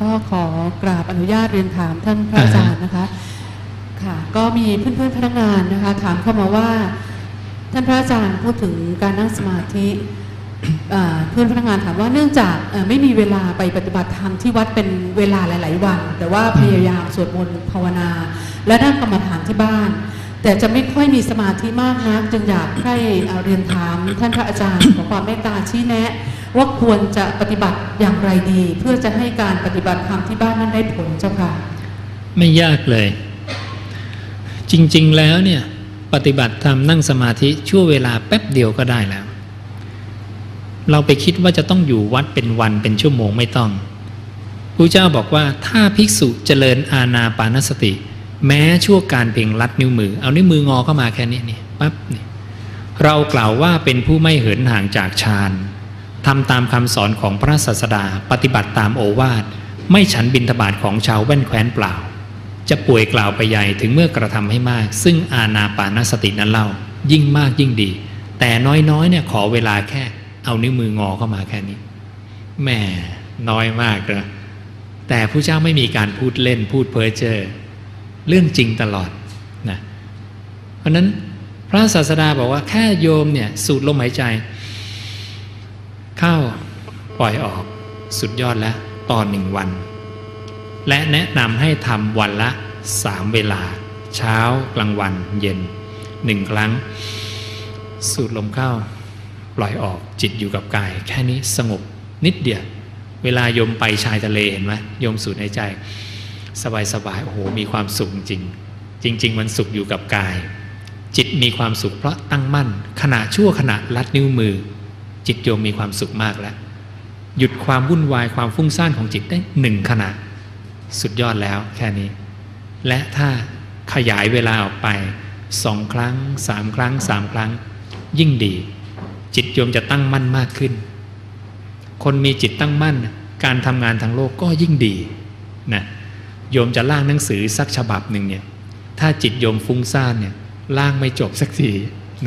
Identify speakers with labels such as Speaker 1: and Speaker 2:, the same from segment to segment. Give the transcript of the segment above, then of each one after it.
Speaker 1: ก็ขอกราบอนุญาตเรียนถามท่านพระอาจารย์นะคะ ค่ะ ก็มีเพื่อนๆพนักงานนะคะ ถามเข้ามาว่า ท่านพระอาจารย์พูดถึงการนั่งสมาธิเพื่อนพนักงานถามว่าเนื่องจากไม่มีเวลาไปปฏิบัติธรรมที่วัดเป็นเวลาหลาย ๆ วัน แต่ว่าพยายามสวดมนต์ภาวนา และนั่งกรรมฐานที่บ้าน แต่จะไม่ค่อยมีสมาธิมากนักจึงอยากให้เอ่อเรียนถามท่านพระอาจารย์ขอความเมตตาชี้แนะ ว่าควรจะปฏิบัติอย่างไรดี เพื่อจะให้การปฏิบัติธรรมที่บ้านนั้นได้ผลเจ้าค่ะ
Speaker 2: ไม่ยากเลย จริง ๆแล้วเนี่ยปฏิบัติธรรมนั่งสมาธิชั่วเวลาแป๊บเดียวก็ได้แล้ว เราไปคิดว่าจะต้องอยู่วัดเป็นวันเป็นชั่วโมงไม่ต้องพระเจ้าบอกว่าถ้าภิกษุเจริญอาณาปานสติ แม้ชั่วการเพียงลัดนิ้วมือ เอานิ้วมืองอเข้ามาแค่นี้นี่ปั๊บนี่เรากล่าวว่าเป็นผู้ไม่เหินห่างจากฌาน ทำตามคำสอนของพระศาสดาปฏิบัติตามโอวาทไม่ฉันบินทบาทของชาวแว่นแคว้นเปล่า จะป่วยกล่าวไปใหญ่ถึงเมื่อกระทำให้มาก ซึ่งอาณาปานสตินั้นเล่า ยิ่งมากยิ่งดี แต่น้อยๆเนี่ยขอเวลาแค่ เอานิ้วมืองอเข้ามาแค่นี้แหม่น้อยมากนะแต่ผู้เจ้าไม่มีการพูดเล่นพูดเพ้อเจ้อเรื่องจริงตลอดนะเพราะนั้นพระศาสดาบอกว่าแค่โยมเนี่ยสูดลมหายใจ เข้า ปล่อยออก สุดยอดแล้วต่อหนึ่งวัน และแนะนำให้ทำวันละสามเวลา เช้ากลางวันเย็นหนึ่งครั้ง สูดลมเข้า ปล่อยออกจิตอยู่กับกาย แค่นี้สงบนิดเดียว เวลาโยมไปชายทะเลเห็นไหมโยมสูดในใจ สบายสบายๆโอ้โหมีความสุขจริง จริง ๆ มันสุขอยู่กับกาย จิตมีความสุขเพราะตั้งมั่น ขณะชั่วขณะลัดนิ้วมือ จิตโยมมีความสุขมากแล้ว หยุดความวุ่นวายความฟุ้งซ่านของจิตได้หนึ่งขณะ สุดยอดแล้วแค่นี้ และถ้าขยายเวลาออกไปสองครั้งสามครั้งสามครั้ง ยิ่งดี จิตโยมจะตั้งมั่นมากขึ้น คนมีจิตตั้งมั่น การทำงานทางโลกก็ยิ่งดีนะโยมจะล่างหนังสือสักฉบับหนึ่งเนี่ยถ้าจิตโยมฟุ้งซ่านเนี่ยล่างไม่จบสักที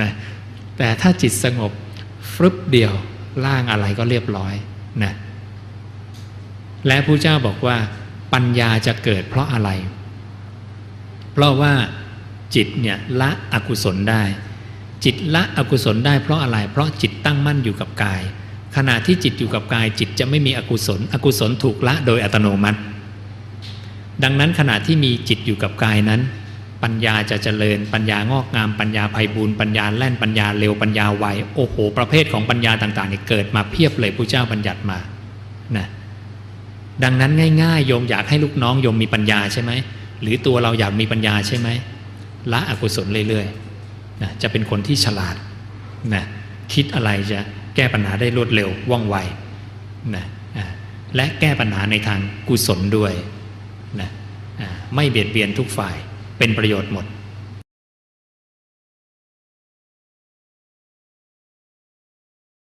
Speaker 2: นะแต่ถ้าจิตสงบ รึบเดียวล่างอะไรก็เรียบร้อยนะและพระเจ้าบอกว่า ปัญญาจะเกิดเพราะอะไร เพราะว่าจิตเนี่ยละอกุศลได้ จิตละอกุศลได้เพราะอะไร เพราะจิตตั้งมั่นอยู่กับกาย ขณะที่จิตอยู่กับกาย จิตจะไม่มีอกุศล อกุศลถูกละโดยอัตโนมัติ ดังนั้นขณะที่มีจิตอยู่กับกายนั้น ปัญญาจะเจริญ ปัญญางอกงามปัญญาไพบูรณ์ปัญญาแล่นปัญญาเร็วปัญญาไวโอ้โห ประเภทของปัญญาต่างๆนี่เกิดมาเพียบเลยพระเจ้าบัญญัติมานะดังนั้นง่ายๆโยมอยากให้ลูกน้องโยมมีปัญญาใช่ไหมหรือตัวเราอยากมีปัญญาใช่ไหมละอกุศลเรื่อยๆนะจะเป็นคนที่ฉลาดนะคิดอะไรจะแก้ปัญหาได้รวดเร็วว่องไวนะและแก้ปัญหาในทางกุศลด้วยนะไม่เบียดเบียนทุกฝ่าย เป็นประโยชน์หมด